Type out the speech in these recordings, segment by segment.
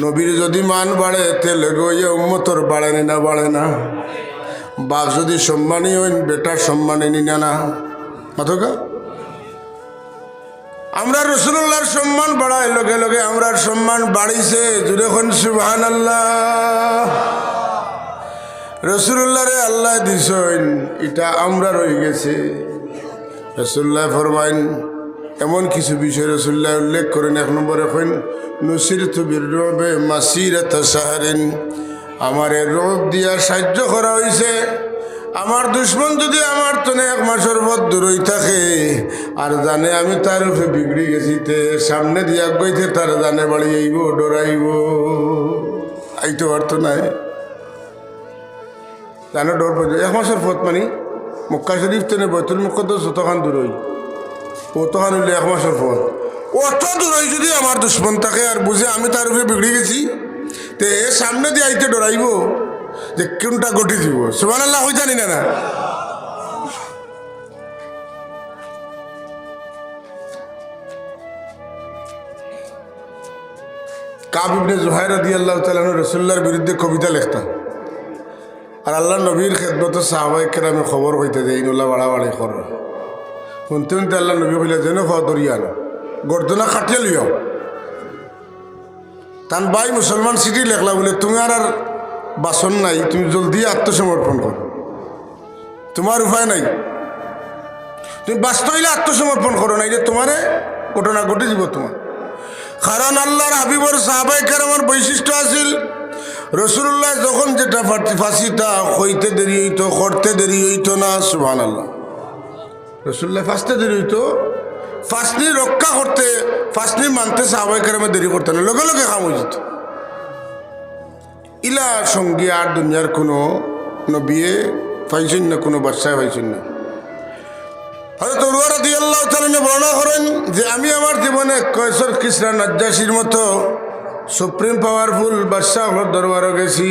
নবীর যদি মান বাড়ে তেলে গইয়ে উম্মতর বাড়ে নি না বাড়ে না? বাপ যদি সম্মানী হইন, বেটার সম্মানে নি না না? মাথকা আমরা রসুল্লাহর সম্মান বাড়াই লগে লগে আমরা সম্মান বাড়িছে। জুড়ে খন সুবহান আল্লাহ রসুল্লাহরে আল্লাহ দিছইন এটা আমরা রয়ে গেছে। রসুল্লাহ ফরমাইন এমন কিছু বিষয় রসুল্লাহ উল্লেখ করেন, এক নম্বর এখন নসির তুবির রবে মাসির সাহারেন। আমার এ রোগ দিয়া সাহায্য করা হয়েছে আমার দুশ্মন যদি আমার তনে এক মাসের পর দূরই থাকে, আর জানে আমি তার উপরে বিগড়ি গেছি, তে সামনে দিয়া গইতে তার জানে বাড়ি আইব ডরাইব আইতে পারতো নাই। জানো, ডর এক মাসের পথ মানে মক্কা শরীফ তেনে বৈতুল মুখদ্দস যতখান দূরই অতখান হইলে এক মাসের পথ অত দূরই যদি আমার দুশ্মন থাকে আর বুঝে আমি তার উপরে বিগড়ে গেছি, তে এ সামনে দিয়ে আইতে ডরাইব যে কোনটা গটি দিব। সুমান আল্লাহ হয়ে জানি না না। কাবিবনে জোহাইর দি আল্লাহ তালন রসুল্লার বিরুদ্ধে কবিতা লিখতাম। আর আল্লাহ নবীর খেদমত সাহবাই কেরামে খবর হইতে যে ইনুল্লাহ বাড়াবাড়ি কর। শুনতে শুনতে আল্লাহ নবী হইলে যেন খাওয়া দরিয়ান গর্দনা খাটিয়ে লিও তান ভাই মুসলমান সিটি লেখলা বলে তুমি আর বাসন নাই তুমি জলদি আত্মসমর্পণ করো তোমার উপায় নাই তুমি বাস্তব হইলে আত্মসমর্পণ করো নাই যে তোমারে ঘটনা ঘটে যাব তোমার কারণ আল্লাহর হাবিবর সাহাবাই কেরামের বৈশিষ্ট্য আছিল রসুল্লাহ যখন যেটা ফাঁসিটা হইতে দেরি হইতো করতে দেরি হইতো না সুহান আল্লাহ রসুল্লাহ ফাঁসতে দেরি হইতো। ফাঁসনি রক্ষা করতে, ফাঁসনি মানতে সাহাবাই কেরামে দেরি করতে না, লগে লগে হয়ে যেত। ইলা সঙ্গী আর দুনিয়ার কোনো নবিয়ে পাইছেন না, কোনো বাচ্চায় পাইছেন না। হয়তো তরুয়ার দিয়ে আল্লাহ তালনে বর্ণনা করেন যে, আমি আমার জীবনে কয়সর কৃষ্ণা নজ্জাসির মতো সুপ্রিম পাওয়ারফুল বাদশাহ দরবারও গেছি।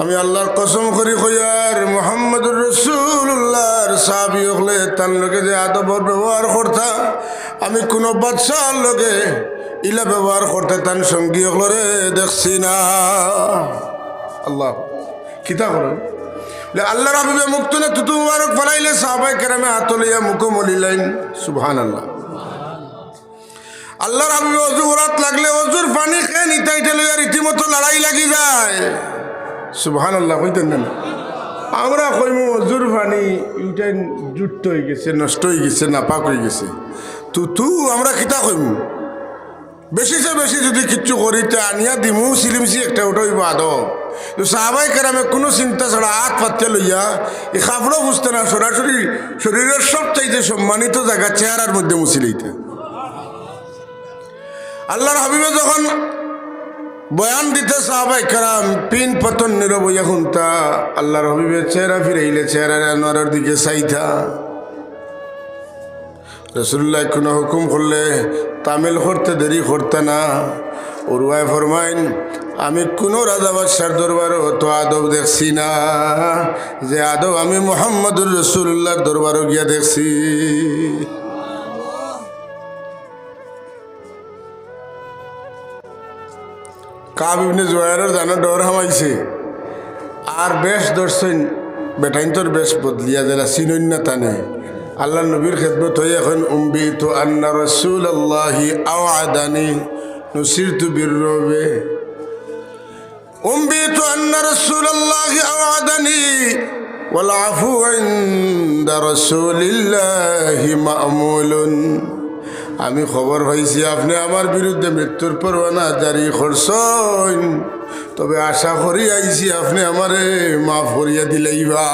আমি আল্লাহর কসম করি কইয়ার মোহাম্মদুর রসুল্লাহর সাহাবি হলে তার লোকে যে আদবর ব্যবহার করতা আমি কোনো বাদশাহর লোকে ইলা ব্যবহার করতে তার সঙ্গী হলরে দেখছি না। আল্লাহ, কিতা করেন? বলে, আল্লাহর হাবিবে মুক্ত না তুতু মুবারক ফলাইলে সাহাবাই কেরামে হাতলিয়া মুখ মলিলাইন সুবহান আল্লাহ আল্লাহর হাবিবে অজু করাত লাগলে অজুর পানি খেয়ে নিতাইতে লইয়া রীতিমতো লড়াই লাগি যায়। সুবহান আল্লাহ কইতেন না। আমরা কইমু অজুর পানি ইটাই জুট হয়ে গেছে, নষ্ট হয়ে গেছে, নাপাক হয়ে গেছে। তু তু, আমরা কিতা কইমু? বেশি সে বেশি যদি কিচ্ছু করিতে আনিয়া দিমু, সিলিমসি একটা ওটাই বাদব তো সাহাবাই কেরামে কোনো চিন্তা ছাড়া হাত পাততে লইয়া, এ কাপড়ও বুঝতে না, সরাসরি শরীরের সব চাইতে সম্মানিত জায়গা চেহারার মধ্যে মুছিলিতে আল্লাহর হাবিবে যখন বয়ান দিতে সাহাবাই কেরাম পিন পতন নীরব হইয়া শুনতা আল্লাহর হাবিবে চেহারা ফিরাইলে, চেহারার আনোয়ারের দিকে চাইতা। রসুল্লাহ কোনো হুকুম করলে তামিল করতে দেরি করতে না। উরুয়ায় ফরমাইন, আমি কোনো রাজা বাদশার দরবারও তো আদব দেখছি না, যে আদব আমি মোহাম্মদুর রসুল্লাহর দরবারও গিয়া দেখছি। কাবিবনে জোয়ারের জানো ডর হামাইছে আর বেশ দর্শন বেটাইন তোর বেশ বদলিয়া যারা চিনই না টানে আল্লাহ নবীর খেদমত হয়ে এখন উম্বি তো আন্না রসুল আল্লাহি আও আদানি নসির তু বীর রবে উম্বি তো আন্না রসুল আল্লাহি আও আদানি والعفو عند رسول الله مأمول আমি খবর পাইছি, আপনি আমার বিরুদ্ধে মৃত্যুর পরোয়ানা জারি করছেন। তবে আশা করি আইছি আপনি আমারে মাফ করিয়া দিলেইবা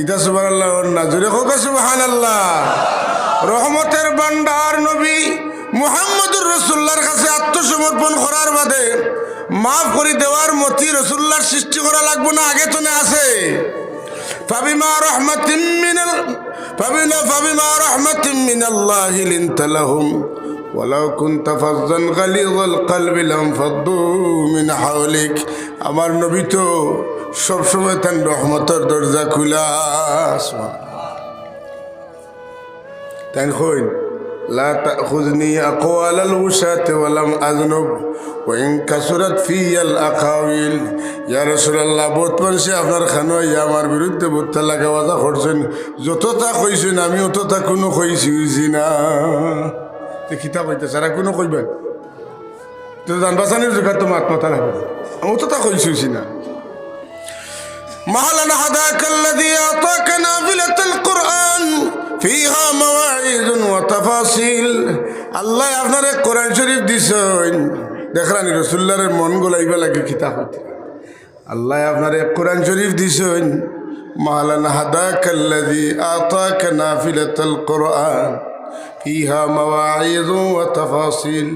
ইতা সুবাহ আল্লাহ নাজুরে হোক সুবাহান আল্লাহ রহমতের বান্ডার নবী মুহাম্মদুর রসুল্লার কাছে আত্মসমর্পণ করার বাদে মাফ করে দেওয়ার মতি রসুল্লার সৃষ্টি করা লাগবে না, আগে তো আছে। ফাবিমা রহমাতিম মিনাল ফাবিনা ফাবিমা রহমাতিম মিনাল্লাহি লিনতা লাহুম ولو كنت فظا غليظ القلب لانفضوا من حولك আমার নবী তো সবসময় তার রহমতের দরজা খুলা তাই কইন لا تأخذني أقوال الوشاة ولم أذنب وإن كسرت في الأقاويل يا رسول الله বহুত মানুষে আপনার খানো ইয়া আমার বিরুদ্ধে বোধ লাগা বাজা করছেন যতটা কইছেন আমি অতটা কোনো কইছি হইছি না তো কিতাব হইতে সারা কোনো কইবেন তো জানবাসানির জোগাড় তো আত্মতা লাগবে আমি অতটা কইছি হইছি না مهلا هداك الذي أعطاك نافلة القرآن ফিহা মাওয়াইদুন ওয়া তাফাসিল। আল্লাহ আপনারে কোরআন শরীফ দিছেন। দেখরানি রসুল্লারের মন গোলাইবা লাগে কিতাব আল্লাহ আপনারে কোরআন শরীফ দিছেন। মালান হাদাকাল্লাযী আতাকা নাফিলাতাল কোরআন ফিহা মাওয়াইদু ওয়া তাফাসিল।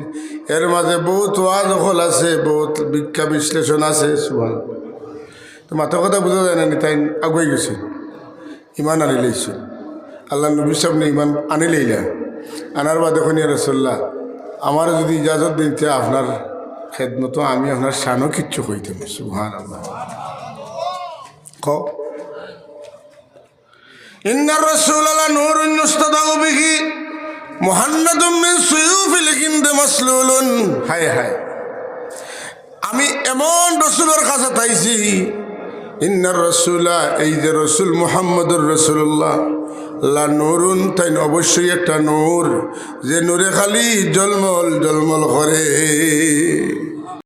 এর মাঝে বহুত ওয়াজ হল আছে, বহুত বিজ্ঞা বিশ্লেষণ আছে সুবহান তো মাথা কথা বোঝা যায় না তাই আগুয়ে গেছে। ইমান আনি লাইছে আল্লাহ নবী সামনে ইমান আনি লাইলা আনার বাদে খনি রসল্লাহ আমার যদি ইজাজত দিতে আপনার খেদমত, আমি আপনার শানও কিচ্ছু কইতে সুহান আল্লাহ ক? ইন্নার রসুল আল্লাহ নূর ইস্তাদাউ বিহি মুহান্নাদুম মিন সুয়ুফিল হিন্দ মাসলুলুন। হায় হায়। আমি এমন রসুলের কাছে তাইছি ইন্নার রসুলা, এই যে রসুল মোহাম্মদুর রসুল্লাহ লা নুরুন তাই অবশ্যই একটা নূর যে নূরে খালি জলমল জলমল করে।